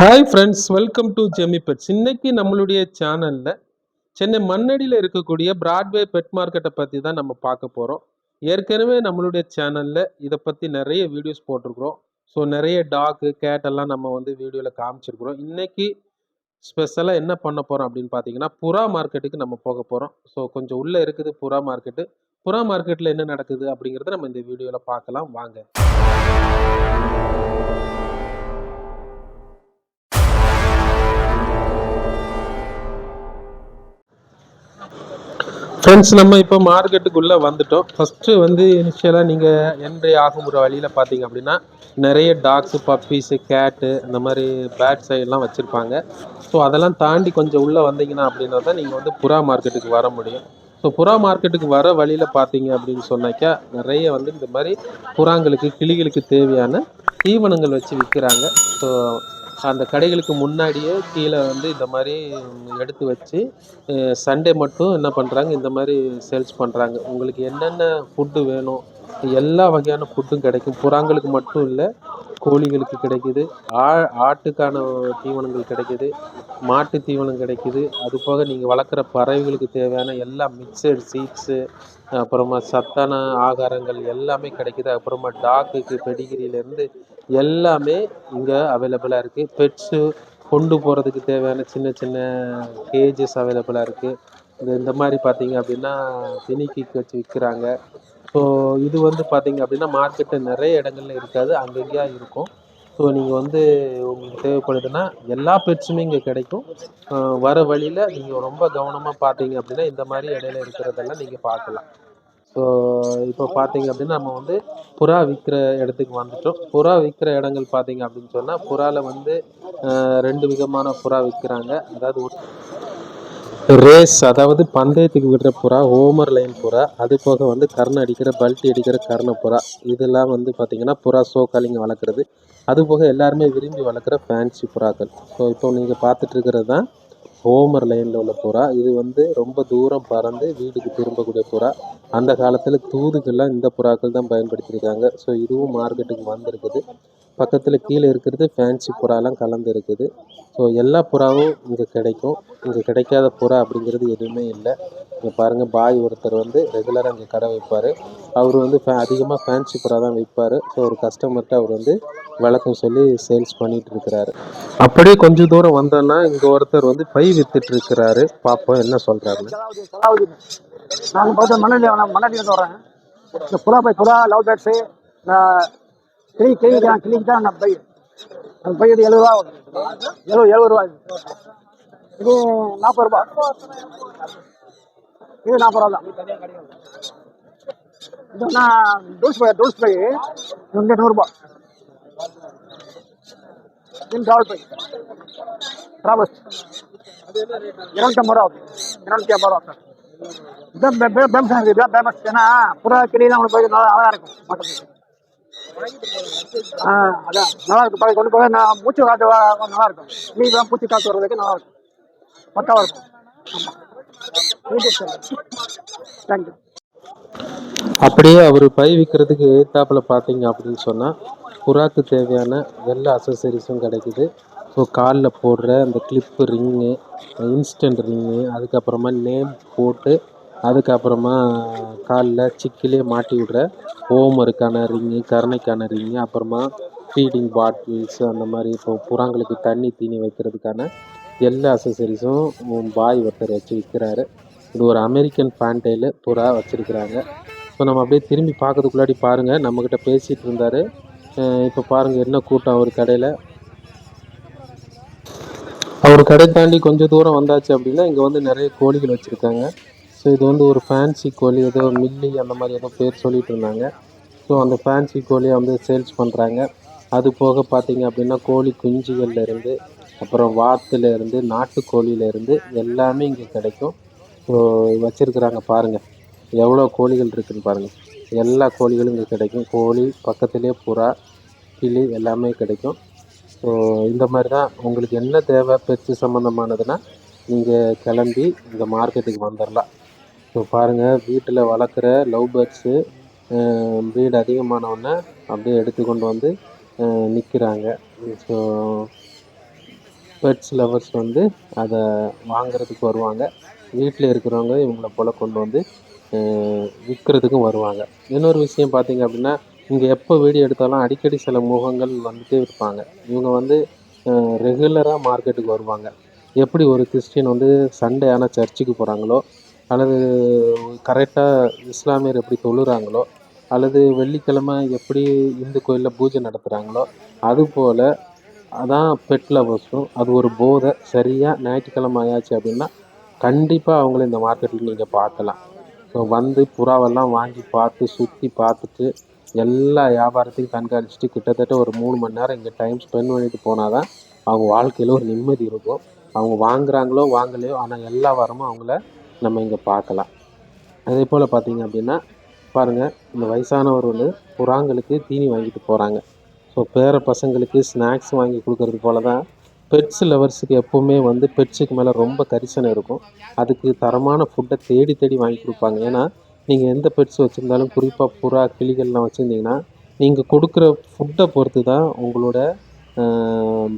Hi friends welcome to Jemi pets இன்னைக்கு நம்மளுடைய சேனலில் சென்னை மண்ணடியில் இருக்கக்கூடிய பிராட்வே பெட் மார்க்கெட்டை பற்றி தான் நம்ம பார்க்க போகிறோம் ஏற்கனவே நம்மளுடைய சேனலில் இதை பற்றி நிறைய வீடியோஸ் போட்டிருக்கிறோம். ஸோ நிறைய டாக்கு கேட்டெல்லாம் நம்ம வந்து வீடியோவில் காமிச்சிருக்கிறோம். இன்னைக்கு ஸ்பெஷலாக என்ன பண்ண போகிறோம் அப்படின்னு பார்த்தீங்கன்னா புறா மார்க்கெட்டுக்கு நம்ம போக போகிறோம் ஸோ கொஞ்சம் உள்ளே இருக்குது புறா மார்க்கெட்டு புறா மார்க்கெட்டில் என்ன நடக்குது அப்படிங்கிறத நம்ம இந்த வீடியோவில் பார்க்கலாம். வாங்க. ஃப்ரெண்ட்ஸ் நம்ம இப்போ மார்க்கெட்டுக்குள்ளே வந்துட்டோம். ஃபஸ்ட்டு வந்து இனிஷியலாக நீங்கள் என்ட்ரி ஆகுங்கிற வழியில் பார்த்தீங்க அப்படின்னா நிறைய டாக்ஸு பப்பீஸு கேட்டு இந்த மாதிரி பேட் சைடெலாம் வச்சுருப்பாங்க. ஸோ அதெல்லாம் தாண்டி கொஞ்சம் உள்ளே வந்தீங்கன்னா அப்படின்னா தான் நீங்கள் வந்து புறா மார்க்கெட்டுக்கு வர முடியும். ஸோ புறா மார்க்கெட்டுக்கு வர வழியில் பார்த்தீங்க அப்படின்னு சொன்னாக்கா நிறைய வந்து இந்த மாதிரி புறாங்களுக்கு கிளிகளுக்கு தேவையான தீவனங்கள் வச்சு விற்கிறாங்க. ஸோ அந்த கடைகளுக்கு முன்னாடியே கீழே வந்து இந்த மாதிரி எடுத்து வச்சு சண்டே மட்டும் என்ன பண்ணுறாங்க இந்த மாதிரி சேல்ஸ் பண்ணுறாங்க உங்களுக்கு என்னென்ன ஃபுட்டு வேணும் எல்லா வகையான ஃபுட்டும் கிடைக்கும். புறாங்களுக்கு மட்டும் இல்லை கோழிகளுக்கு கிடைக்குது. ஆ ஆட்டுக்கான தீவனங்கள் கிடைக்குது. மாட்டு தீவனம் கிடைக்குது. அது போக நீங்கள் வளர்க்குற பறவைகளுக்கு தேவையான எல்லா மிக்சட் சீட்ஸு அப்புறமா சத்தான ஆகாரங்கள் எல்லாமே கிடைக்குது. அப்புறமா டாக்குக்கு பெடிகிரியிலேருந்து எல்லாமே இங்கே அவைலபிளாக இருக்குது பெட்ஸு கொண்டு போகிறதுக்கு தேவையான சின்ன சின்ன கேஜஸ் அவைலபிளாக இருக்குது இந்த இந்த மாதிரி பார்த்தீங்க அப்படின்னா திணிக்கு வச்சு விற்கிறாங்க. ஸோ இது வந்து பார்த்தீங்க அப்படின்னா மார்க்கெட்டு நிறைய இடங்கள்ல இருக்காது. அங்கங்கேயா இருக்கும். ஸோ நீங்கள் வந்து உங்களுக்கு தேவைப்படுதுன்னா எல்லா பெட்ஸுமே இங்கே கிடைக்கும். வர வழியில் நீங்கள் ரொம்ப கவனமாக பார்த்தீங்க அப்படின்னா இந்த மாதிரி இடையில இருக்கிறதெல்லாம் நீங்கள் பார்க்கலாம். ஸோ இப்போ பார்த்தீங்க அப்படின்னா நம்ம வந்து புறா விற்கிற இடத்துக்கு வந்துட்டோம். புறா விற்கிற இடங்கள் பார்த்தீங்க அப்படின்னு சொன்னால் புறாவில் வந்து ரெண்டு விதமான புறா விற்கிறாங்க அதாவது ரேஸ் அதாவது பந்தயத்துக்கு விடுற புறா ஹோமர் லைன் புறா அது போக வந்து கர்ண அடிக்கிற பல்ட்டி அடிக்கிற கர்ண புறா. இதெல்லாம் வந்து பார்த்தீங்கன்னா புறா சோக்காலிங்க வளர்க்குறது. அது போக எல்லாருமே விரும்பி வளர்க்குற ஃபேன்சி புறாக்கள். ஸோ இப்போ நீங்கள் பார்த்துட்டு இருக்கிறது தான் ஹோமர் லைனில் உள்ள புறா. இது வந்து ரொம்ப தூரம் பறந்து வீட்டுக்கு திரும்பக்கூடிய புறா. அந்த காலத்தில் தூதுக்கெல்லாம் இந்த புறாக்கள் தான் பயன்படுத்தியிருக்காங்க. ஸோ இதுவும் மார்க்கெட்டுக்கு வந்திருக்குது. பக்கத்தில் கீழே இருக்கிறது ஃபேன்சி புறாலாம் கலந்து இருக்குது. ஸோ எல்லா புறாவும் இங்கே கிடைக்கும். இங்கே கிடைக்காத புறா அப்படிங்கிறது எதுவுமே இல்லை. இங்கே பாருங்கள் பாய் ஒருத்தர் வந்து ரெகுலராக இங்கே கடை வைப்பார். அவர் வந்து ஃபே அதிகமாக ஃபேன்சி புறா தான் விற்பார் ஸோ ஒரு கஸ்டமர்கிட்ட அவர் வந்து விளக்கம் சொல்லி சேல்ஸ் பண்ணிகிட்டு இருக்கிறாரு. அப்படியே கொஞ்சம் தூரம் வந்தோன்னா இங்கே ஒருத்தர் வந்து பை வித்துட்டு இருக்கிறாரு. பார்ப்போம் என்ன சொல்கிறாருன்னு நாங்கள் பார்த்தா மணலி மணலிலேருந்து வரேன் இந்த புறா பை புறா லவ் பேட்ஸு கிளி கிளி தான் கிளிக்கு தான் நான் பயிர். அந்த பயிர் இது எழுபது ரூபா ஆகுது. எழுபது எழுபது ரூபா இது. இது நாற்பது ரூபா. இது நாற்பது ரூபா தான். இதுனா டூல்ஸ் பை டூல்ஸ் பை இங்கே நூறுரூபா இது டால் பை ட்ராவல்ஸ் இருநூத்தம்பது ரூபா ஆகுது இருநூத்தி ஐம்பது ரூபா சார் இதான் பேமஸ் இதுதான் பேமஸ் ஏன்னா புறா கிளியெல்லாம் உங்களுக்கு அழகாக நல்லா இருக்கும். மட்டும் ஆ அதான். நல்லா இருக்கும் பழைய கொண்டு போக நான் மூச்சு காற்று நல்லா இருக்கும் கிளியெல்லாம் பூச்சி காற்று வர்றதுக்கு நல்லா இருக்கும் பக்காவாக இருக்கும் ஆமாம் தேங்க்யூ அப்படியே அவர் பை விற்கிறதுக்கு ஏத்தாப்புல பார்த்தீங்க அப்படின்னு சொன்னால் புறாக்கு தேவையான எல்லா அசசரிஸும் கிடைக்குது. ஸோ காலில் போடுற அந்த கிளிப்பு ரிங்கு இன்ஸ்டன்ட் ரிங்கு அதுக்கப்புறமா நேம் போட்டு அதுக்கப்புறமா காலில் சிக்கிலே மாட்டி விடுற ஓமருக்கான ரிங்கு கருணைக்கான ரிங்கு அப்புறமா ஃபீடிங் பாட்டில்ஸ் அந்த மாதிரி இப்போ புறாங்களுக்கு தண்ணி தீனி வைக்கிறதுக்கான எல்லா அசசரிஸும் பாய் ஒருத்தர் வச்சு விற்கிறாரு இது ஒரு அமெரிக்கன் ஃபேண்டைலு புறா வச்சுருக்கிறாங்க. ஸோ நம்ம அப்படியே திரும்பி பார்க்கறதுக்குள்ளாடி பாருங்கள் நம்மக்கிட்ட பேசிகிட்டு இருந்தார். இப்போ பாருங்கள் என்ன கூட்டம் அவர் கடையில். அவர் கடை தாண்டி கொஞ்சம் தூரம் வந்தாச்சு அப்படின்னா இங்கே வந்து நிறைய கோழிகள் வச்சுருக்காங்க. ஸோ இது வந்து ஒரு ஃபேன்சி கோழி ஏதோ மில்லி அந்த மாதிரி ஏதோ பேர் சொல்லிட்டு இருந்தாங்க. ஸோ அந்த ஃபேன்சி கோழியை வந்து சேல்ஸ் பண்ணுறாங்க அது போக பார்த்தீங்க அப்படின்னா கோழி குஞ்சுகள்லேருந்து அப்புறம் வாத்துலேருந்து நாட்டுக்கோழியிலேருந்து எல்லாமே இங்கே கிடைக்கும். ஸோ வச்சுருக்குறாங்க பாருங்கள் எவ்வளோ கோழிகள் இருக்குன்னு பாருங்கள் எல்லா கோழிகளும் இங்கே கிடைக்கும். கோழி பக்கத்துலேயே புறா கிளி எல்லாமே கிடைக்கும். ஸோ இந்த மாதிரி தான் உங்களுக்கு என்ன தேவை பெட்ஸு சம்மந்தமானதுன்னா நீங்கள் கிளம்பி இந்த மார்க்கெட்டுக்கு வந்துடலாம் இப்போ பாருங்கள் வீட்டில் வளர்க்குற லவ் பேர்ட்ஸு ப்ரீட் அதிகமானவுடனே அப்படியே எடுத்து கொண்டு வந்து நிற்கிறாங்க ஸோ பெட்ஸ் லவர்ஸ் வந்து அதை வாங்குறதுக்கு வருவாங்க. வீட்டில் இருக்கிறவங்க இவங்கள போல் கொண்டு வந்து விற்கிறதுக்கும் வருவாங்க. இன்னொரு விஷயம் பார்த்தீங்க அப்படின்னா இங்கே எப்போ வீடியோ எடுத்தாலும் அடிக்கடி சில முகங்கள் வந்துட்டே இருப்பாங்க. இவங்க வந்து ரெகுலராக மார்க்கெட்டுக்கு வருவாங்க. எப்படி ஒரு கிறிஸ்டின் வந்து சண்டே ஆனால் சர்ச்சுக்கு போகிறாங்களோ அல்லது கரெக்டாக இஸ்லாமியர் எப்படி தொழுகிறாங்களோ அல்லது வெள்ளிக்கிழமை எப்படி இந்து கோயிலில் பூஜை நடத்துகிறாங்களோ அதுபோல் அதான் பெட் லவர்ஸும் அது ஒரு போதை. சரியாக ஞாயிற்றுக்கிழமை ஆயாச்சு அப்படின்னா கண்டிப்பாக அவங்கள இந்த மார்க்கெட்டில் நீங்கள் பார்க்கலாம். ஸோ வந்து புறாவெல்லாம் வாங்கி பார்த்து சுற்றி பார்த்துட்டு எல்லா வியாபாரத்தையும் கண்காணிச்சுட்டு கிட்டத்தட்ட ஒரு மூணு மணி நேரம் இங்கே டைம் ஸ்பெண்ட் பண்ணிட்டு போனால் தான் அவங்க வாழ்க்கையில் ஒரு நிம்மதி இருக்கும். அவங்க வாங்குறாங்களோ வாங்கலையோ ஆனால் எல்லா வாரமும் அவங்கள நம்ம இங்கே பார்க்கலாம். அதே போல் பார்த்தீங்க அப்படின்னா பாருங்கள் இந்த வயசானவர் வந்து புறாங்களுக்கு தீனி வாங்கிட்டு போகிறாங்க ஸோ பேர பசங்களுக்கு ஸ்நாக்ஸ் வாங்கி கொடுக்கறது போல தான் பெட்ஸ் லவர்ஸுக்கு எப்போவுமே வந்து பெட்ஸுக்கு மேலே ரொம்ப கரிசனை இருக்கும். அதுக்கு தரமான ஃபுட்டை தேடி தேடி வாங்கி கொடுப்பாங்க. ஏன்னா நீங்கள் எந்த பெட்ஸ் வச்சுருந்தாலும் குறிப்பாக புறா கிளிகள்லாம் வச்சுருந்தீங்கன்னா நீங்கள் கொடுக்குற ஃபுட்டை பொறுத்து தான் உங்களோட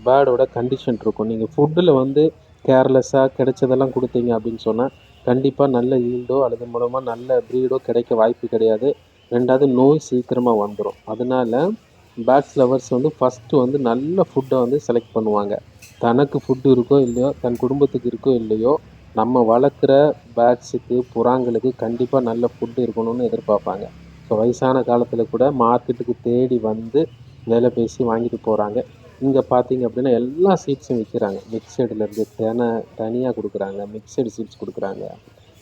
பேர்டோட கண்டிஷன் இருக்கும். நீங்கள் ஃபுட்டில் வந்து கேர்லெஸ்ஸாக கிடைச்சதெல்லாம் கொடுத்தீங்க அப்படின்னு சொன்னால் கண்டிப்பாக நல்ல ஈல்டோ அல்லது மூலமாக நல்ல ப்ரீடோ கிடைக்க வாய்ப்பு கிடையாது. ரெண்டாவது நோய் சீக்கிரமாக வந்துடும் அதனால பேட்ஸ் லவர்ஸ் வந்து ஃபஸ்ட்டு வந்து நல்ல ஃபுட்டை வந்து செலக்ட் பண்ணுவாங்க. தனக்கு ஃபுட்டு இருக்கோ இல்லையோ தன் குடும்பத்துக்கு இருக்கோ இல்லையோ நம்ம வளர்க்குற பேட்ஸுக்கு புறாங்களுக்கு கண்டிப்பாக நல்ல ஃபுட்டு இருக்கணும்னு எதிர்பார்ப்பாங்க. ஸோ வயசான காலத்தில் கூட மார்க்கெட்டுக்கு தேடி வந்து விலை பேசி வாங்கிட்டு போகிறாங்க இங்கே பார்த்தீங்க அப்படின்னா எல்லா சீட்ஸும் விற்கிறாங்க மிக்சடுலேருந்து தெனை தனியாக கொடுக்குறாங்க. மிக்சடு சீட்ஸ் கொடுக்குறாங்க.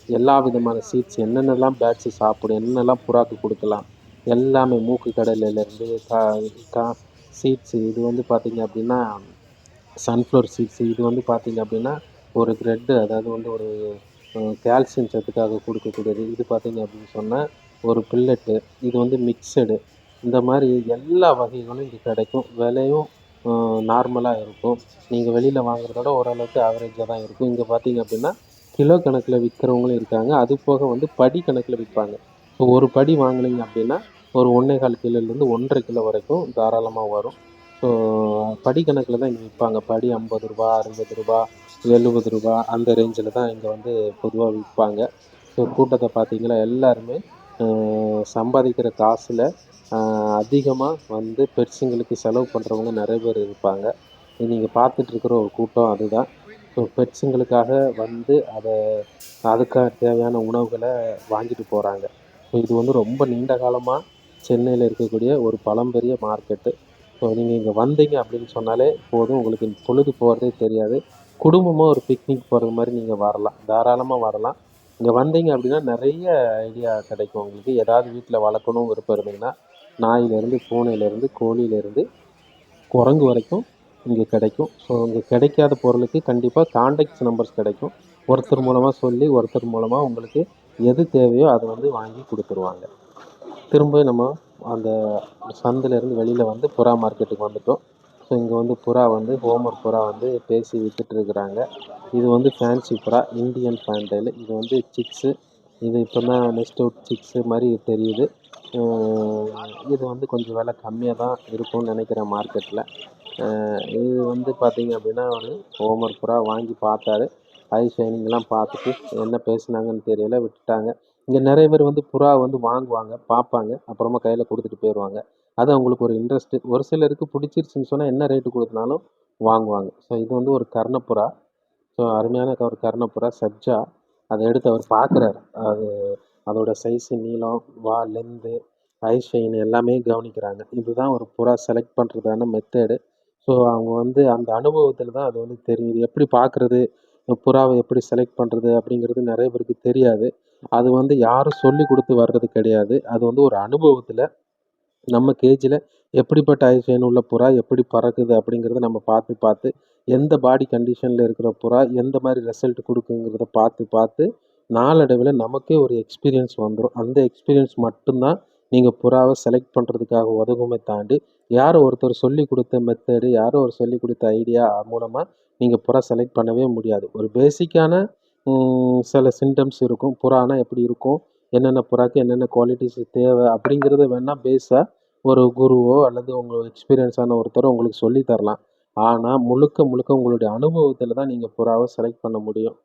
எல்லா விதமான சீட்ஸ் என்னென்னலாம் பேட்ஸு சாப்பிடும் என்னென்னலாம் புறாக்கு கொடுக்கலாம் எல்லாமே மூக்கு கடலையிலேருந்து கா கா சீட்ஸு இது வந்து பார்த்தீங்க அப்படின்னா சன்ஃப்ளவர் சீட்ஸு இது வந்து பார்த்தீங்க அப்படின்னா ஒரு ப்ரெட்டு அதாவது வந்து ஒரு கால்சியம் சத்துக்காக கொடுக்கக்கூடியது. இது பார்த்தீங்க அப்படின்னு சொன்னால் ஒரு பில்லெட்டு இது வந்து மிக்சடு இந்த மாதிரி எல்லா வகைகளும் இங்கே கிடைக்கும். விலையும் நார்மலாக இருக்கும். நீங்கள் வெளியில் வாங்குறதோட ஓரளவுக்கு ஆவரேஜாக தான் இருக்கும். இங்கே பார்த்தீங்க அப்படின்னா கிலோ கணக்கில் விற்கிறவங்களும் இருக்காங்க. அது போக வந்து படி கணக்கில் விற்பாங்க ஸோ ஒரு படி வாங்கினீங்க அப்படின்னா ஒரு ஒன்றே கால் கிலோலேருந்து ஒன்றரை கிலோ வரைக்கும் தாராளமாக வரும். ஸோ படி கணக்கில் தான் இங்கே விற்பாங்க படி ஐம்பது ரூபா அறுபது ரூபா எழுபது ரூபா அந்த ரேஞ்சில் தான் இங்கே வந்து பொதுவாக விற்பாங்க ஸோ கூட்டத்தை பார்த்தீங்கன்னா எல்லாருமே சம்பாதிக்கிற காசில் அதிகமாக வந்து பெட்ஸுங்களுக்கு செலவு பண்ணுறவங்க நிறைய பேர் இருப்பாங்க. நீங்கள் பார்த்துட்ருக்குற ஒரு கூட்டம் அதுதான். ஸோ பெட்ஸுங்களுக்காக வந்து அதை அதுக்காக தேவையான உணவுகளை வாங்கிட்டு போகிறாங்க ஸோ இது வந்து ரொம்ப நீண்ட காலமாக சென்னையில் இருக்கக்கூடிய ஒரு பழம்பெரிய மார்க்கெட்டு ஸோ நீங்கள் இங்கே வந்தீங்க அப்படின்னு சொன்னாலே போதும் உங்களுக்கு பொழுது போகிறதே தெரியாது. குடும்பமாக ஒரு பிக்னிக் போகிறது மாதிரி நீங்கள் வரலாம். தாராளமாக வரலாம். இங்கே வந்தீங்க அப்படின்னா நிறைய ஐடியா கிடைக்கும். உங்களுக்கு ஏதாவது வீட்டில் வளர்க்கணும் விருப்பம் இருந்தீங்கன்னா நாயிலேருந்து பூனையிலேருந்து கோழியிலேருந்து குரங்கு வரைக்கும் இங்கே கிடைக்கும். ஸோ இங்கே கிடைக்காத பொருளுக்கு கண்டிப்பாக காண்டாக்ட்ஸ் நம்பர்ஸ் கிடைக்கும். ஒருத்தர் மூலமாக சொல்லி ஒருத்தர் மூலமாக உங்களுக்கு எது தேவையோ அதை வந்து வாங்கி கொடுத்துருவாங்க. திரும்ப நம்ம அந்த சந்திலேருந்து வெளியில் வந்து புறா மார்க்கெட்டுக்கு வந்துட்டோம். ஸோ இங்கே வந்து புறா வந்து ஹோமர் புறா வந்து பேசி விற்றுட்ருக்குறாங்க இது வந்து ஃபேன்சி புறா இந்தியன் ஃபேண்டைல் இது வந்து சிக்ஸு இது இப்போ தான் நெஸ்ட் அவுட் சிக்ஸு மாதிரி தெரியுது. இது வந்து கொஞ்சம் விலை கம்மியாக தான் இருக்கும்னு நினைக்கிறேன் மார்க்கெட்டில் இது வந்து பார்த்திங்க அப்படின்னா ஒரு ஹோமர் புறா வாங்கி பார்த்தாரு. ஐ ஷைனிங்லாம் பார்த்துட்டு என்ன பேசுனாங்கன்னு தெரியல விட்டுட்டாங்க. இங்கே நிறைய பேர் வந்து புறா வந்து வாங்குவாங்க பார்ப்பாங்க அப்புறமா கையில் கொடுத்துட்டு போயிடுவாங்க அது அவங்களுக்கு ஒரு இன்ட்ரெஸ்ட்டு ஒரு சிலருக்கு பிடிச்சிருச்சுன்னு சொன்னால் என்ன ரேட்டு கொடுத்தனாலும் வாங்குவாங்க. ஸோ இது வந்து ஒரு கர்ணப்புறா. ஸோ அருமையான ஒரு கர்ணப்புறா சப்ஜா அதை எடுத்து அவர் பார்க்குறாரு. அது அதோட சைஸு நீளம் வா லென்த்து ஐ எல்லாமே கவனிக்கிறாங்க. இதுதான் ஒரு புறா செலக்ட் பண்ணுறதான மெத்தேடு ஸோ அவங்க வந்து அந்த அனுபவத்தில் தான் அது வந்து தெரியுது. எப்படி பார்க்குறது புறாவை எப்படி செலக்ட் பண்ணுறது அப்படிங்கிறது நிறைய பேருக்கு தெரியாது. அது வந்து யாரும் சொல்லி கொடுத்து வர்றது கிடையாது. அது வந்து ஒரு அனுபவத்தில் நம்ம கேஜில் எப்படிப்பட்ட ஐசைன் உள்ள புறா எப்படி பறக்குது அப்படிங்கிறத நம்ம பார்த்து பார்த்து எந்த பாடி கண்டிஷனில் இருக்கிற புறா எந்த மாதிரி ரிசல்ட் கொடுக்குங்கிறத பார்த்து பார்த்து நாளடைவில் நமக்கே ஒரு எக்ஸ்பீரியன்ஸ் வந்துடும் அந்த எக்ஸ்பீரியன்ஸ் மட்டும்தான் நீங்கள் புறாவை செலக்ட் பண்ணுறதுக்காக உதவுமே தாண்டி யார் ஒருத்தர் சொல்லி கொடுத்த மெத்தடு யாரோ ஒரு சொல்லி கொடுத்த ஐடியா மூலமாக நீங்கள் புறா செலக்ட் பண்ணவே முடியாது. ஒரு பேசிக்கான சில சிம்டம்ஸ் இருக்கும். புறானா எப்படி இருக்கும்? என்னென்ன புறாக்கு என்னென்ன குவாலிட்டிஸ் தேவை அப்படிங்கிறத வேணால் பேஸாக ஒரு குருவோ அல்லது உங்கள் எக்ஸ்பீரியன்ஸான ஒருத்தரோ உங்களுக்கு சொல்லி தரலாம். ஆனால் முழுக்க முழுக்க உங்களுடைய அனுபவத்தில் தான் நீங்கள் புறாவை செலக்ட் பண்ண முடியும்.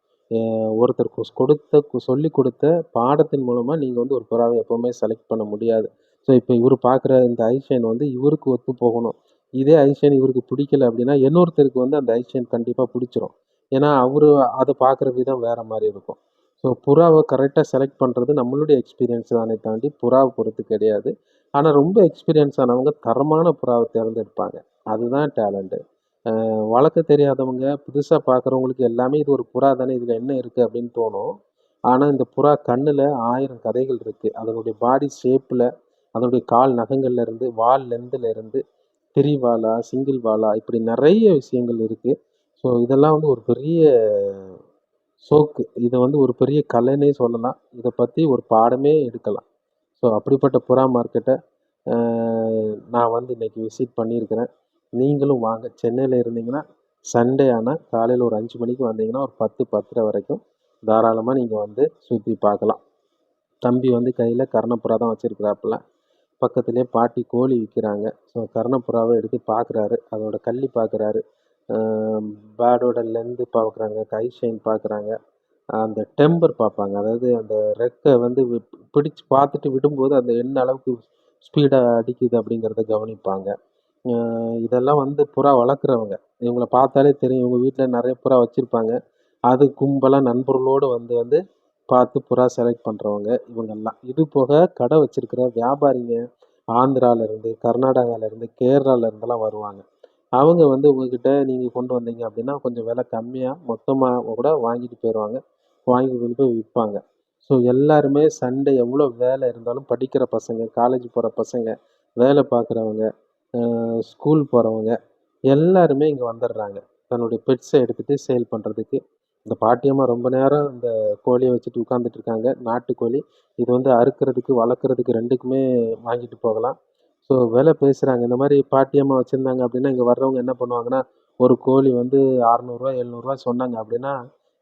ஒருத்தர் கொடுத்த சொல்லி கொடுத்த பாடத்தின் மூலமாக நீங்கள் வந்து ஒரு புறாவை எப்போவுமே செலக்ட் பண்ண முடியாது. ஸோ இப்போ இவர் பார்க்குற இந்த ஐஷைன் வந்து இவருக்கு ஒத்து போகணும். இதே ஐஷன் இவருக்கு பிடிக்கல அப்படின்னா இன்னொருத்தருக்கு வந்து அந்த ஐஷன் கண்டிப்பாக பிடிச்சிரும். ஏன்னா அவர் அதை பார்க்குற விதம் வேறு மாதிரி இருக்கும். ஸோ புறாவை கரெக்டாக செலக்ட் பண்ணுறது நம்மளுடைய எக்ஸ்பீரியன்ஸ் தானே தாண்டி புறாவை பொறுத்து கிடையாது. ஆனால் ரொம்ப எக்ஸ்பீரியன்ஸ் ஆனவங்க தரமான புறாவை தேர்ந்தெடுப்பாங்க. அதுதான் டேலண்ட்டு வளர்க்க தெரியாதவங்க புதுசாக பார்க்குறவங்களுக்கு எல்லாமே இது ஒரு புறா தானே இதில் என்ன இருக்குது அப்படின்னு தோணும். ஆனால் இந்த புறா கண்ணில் ஆயிரம் கதைகள் இருக்குது அதனுடைய பாடி ஷேப்பில் அதனுடைய கால் நகங்கள்லேருந்து வால் லென்த்தில் இருந்து திரிவாலா சிங்கிள் வாலா இப்படி நிறைய விஷயங்கள் இருக்குது ஸோ இதெல்லாம் வந்து ஒரு பெரிய சோக்கு. இதை வந்து ஒரு பெரிய கலைன்னே சொல்லலாம். இதை பற்றி ஒரு பாடமே எடுக்கலாம். ஸோ அப்படிப்பட்ட புறா மார்க்கெட்டை நான் வந்து இன்னைக்கு விசிட் பண்ணியிருக்கிறேன். நீங்களும் வாங்க. சென்னையில் இருந்தீங்கன்னா சண்டே ஆனால் காலையில் ஒரு அஞ்சு மணிக்கு வந்தீங்கன்னா ஒரு பத்து பத்தரை வரைக்கும் தாராளமாக நீங்கள் வந்து சுற்றி பார்க்கலாம். தம்பி வந்து கையில் கர்ணப்புறா தான் வச்சுருக்கிறாப்புல. பக்கத்துலேயே பாட்டி கோழி விற்கிறாங்க ஸோ கர்ணப்புறாவை எடுத்து பார்க்குறாரு. அதோட கள்ளி பார்க்குறாரு. பேடோட லென்த்து பார்க்குறாங்க கை ஷைன் பார்க்குறாங்க அந்த டெம்பர் பார்ப்பாங்க. அதாவது அந்த ரெக்கை வந்து வி- பிடிச்சு பார்த்துட்டு விடும்போது அந்த என்ன அளவுக்கு ஸ்பீடாக அடிக்குது அப்படிங்கிறத கவனிப்பாங்க. இதெல்லாம் வந்து புறா வளர்க்குறவங்க. இவங்கள பார்த்தாலே தெரியும். இவங்க வீட்டில் நிறைய புறா வச்சுருப்பாங்க. அது கும்பலாக நண்பர்களோடு வந்து வந்து பார்த்து புறா செலக்ட் பண்ணுறவங்க இவங்கெல்லாம். இது போக கடை வச்சுருக்கிற வியாபாரிங்க ஆந்திரால இருந்து கர்நாடகால இருந்து கேரளால வருவாங்க. அவங்க வந்து உங்ககிட்ட நீங்கள் கொண்டு வந்தீங்க அப்படின்னா கொஞ்சம் விலை கம்மியாக மொத்தமாக கூட வாங்கிட்டு போயிடுவாங்க வாங்கி கொண்டு போய் விற்பாங்க. ஸோ எல்லாருமே சண்டே எவ்வளோ வேலை இருந்தாலும் படிக்கிற பசங்க காலேஜ் போகிற பசங்க வேலை பார்க்குறவங்க ஸ்கூல் போகிறவங்க எல்லாருமே இங்கே வந்துடுறாங்க தன்னுடைய பெட்ஸை எடுத்துகிட்டு சேல் பண்ணுறதுக்கு இந்த பாட்டியம்மா ரொம்ப நேரம் இந்த கோழியை வச்சுட்டு உட்காந்துட்டு இருக்காங்க. நாட்டுக்கோழி. இது வந்து அறுக்கிறதுக்கு வளர்க்குறதுக்கு ரெண்டுக்குமே வாங்கிட்டு போகலாம். ஸோ விலை பேசுகிறாங்க இந்த மாதிரி பாட்டியம்மா வச்சுருந்தாங்க அப்படின்னா இங்கே வர்றவங்க என்ன பண்ணுவாங்கன்னா ஒரு கோழி வந்து அறநூறுவா எழுநூறுவா சொன்னாங்க அப்படின்னா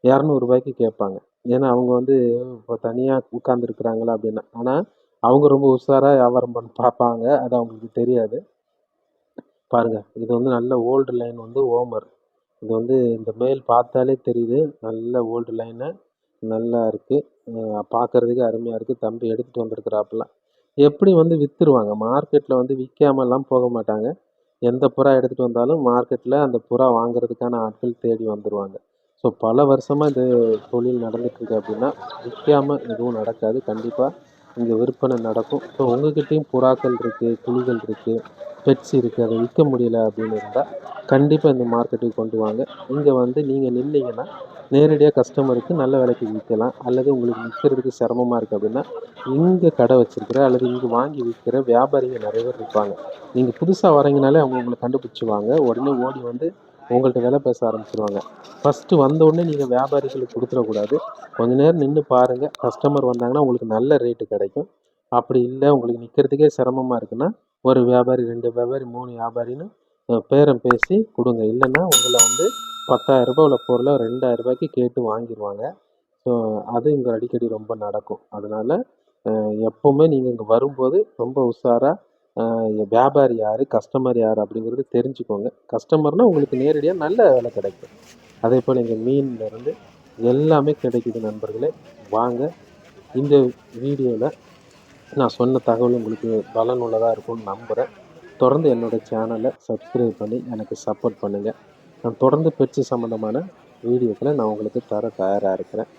இரநூறுபாய்க்கு கேட்பாங்க. ஏன்னா அவங்க வந்து இப்போ தனியாக உட்காந்துருக்குறாங்களா அப்படின்னா. ஆனால் அவங்க ரொம்ப உஷாராக வியாபாரம் பண்ணி பார்ப்பாங்க. அது அவங்களுக்கு தெரியாது. பாருங்க இது வந்து நல்ல ஓல்டு லைன் வந்து ஓமர் இது வந்து இந்த மேல் பார்த்தாலே தெரியுது. நல்ல ஓல்டு லைனு நல்லா இருக்குது பார்க்குறதுக்கு அருமையாக இருக்குது தம்பி எடுத்துகிட்டு வந்திருக்கிறாப்புல. எப்படி வந்து விற்றுருவாங்க மார்க்கெட்டில் வந்து விற்காமலாம் போக மாட்டாங்க. எந்த புறா எடுத்துகிட்டு வந்தாலும் மார்க்கெட்டில் அந்த புறா வாங்குறதுக்கான ஆட்கள் தேடி வந்துடுவாங்க ஸோ பல வருஷமாக இந்த தொழில் நடந்துட்டுருக்கு அப்படின்னா விற்காம எதுவும் நடக்காது. கண்டிப்பாக இங்கே விற்பனை நடக்கும். ஸோ உங்ககிட்டேயும் புறாக்கள் இருக்குது கிளிகள் இருக்குது பெட்ஸ் இருக்குது அதை விற்க முடியல அப்படின்னு இருந்தால் கண்டிப்பாக இந்த மார்க்கெட்டுக்கு கொண்டு வாங்க. இங்கே வந்து நீங்கள் நின்றீங்கன்னா நேரடியாக கஸ்டமருக்கு நல்ல விலைக்கு விற்கலாம். அல்லது உங்களுக்கு விற்கிறதுக்கு சிரமமாக இருக்குது அப்படின்னா இங்கே கடை வச்சுருக்கிற அல்லது இங்கே வாங்கி விற்கிற வியாபாரிங்க நிறைய பேர் இருப்பாங்க. நீங்கள் புதுசாக வரீங்கனாலே அவங்க உங்களை கண்டுபிடிச்சிவாங்க. உடனே ஓடி வந்து உங்கள்கிட்ட வேலை பேச ஆரம்பிச்சிருவாங்க. ஃபஸ்ட்டு வந்த உடனே நீங்கள் வியாபாரிகளுக்கு கொடுத்துடக்கூடாது. கொஞ்ச நேரம் நின்று பாருங்கள் கஸ்டமர் வந்தாங்கன்னா உங்களுக்கு நல்ல ரேட்டு கிடைக்கும். அப்படி இல்லை உங்களுக்கு நிற்கிறதுக்கே சிரமமாக இருக்குன்னா ஒரு வியாபாரி ரெண்டு வியாபாரி மூணு வியாபாரின்னு பேரம் பேசி கொடுங்க. இல்லைன்னா உங்களை வந்து பத்தாயிரம் ரூபாய் உள்ள பொருளை ரெண்டாயிரம் ரூபாய்க்கு கேட்டு வாங்கிடுவாங்க ஸோ அது இங்கே அடிக்கடி ரொம்ப நடக்கும். அதனால எப்போவுமே நீங்கள் இங்கே வரும்போது ரொம்ப உஷாராக வியாபாரி யார் கஸ்டமர் யார் அப்படிங்கிறது தெரிஞ்சுக்கோங்க. கஸ்டமர்னால் உங்களுக்கு நேரடியாக நல்ல விலை கிடைக்கும். அதே போல் இங்கே மீன்லேருந்து எல்லாமே கிடைக்குது நண்பர்களே. வாங்க இந்த வீடியோவில் நான் சொன்ன தகவல் உங்களுக்கு பலனுள்ளதாக இருக்கும்னு நம்புகிறேன் தொடர்ந்து என்னோட சேனலை சப்ஸ்கிரைப் பண்ணி எனக்கு சப்போர்ட் பண்ணுங்கள் நான் தொடர்ந்து பெட்ஸு சம்மந்தமான வீடியோக்களை நான் உங்களுக்கு தர தயாராக இருக்கிறேன்.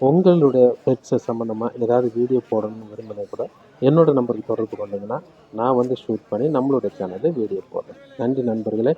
உங்களுடைய பெட்ஸு சம்மந்தமாக ஏதாவது வீடியோ போடணும்னு விரும்பினா கூட என்னோடய நம்பருக்கு தொடர்பு கொண்டீங்கன்னா நான் வந்து ஷூட் பண்ணி நம்மளுடைய சேனலில் வீடியோ போடுறேன். நன்றி நண்பர்களே.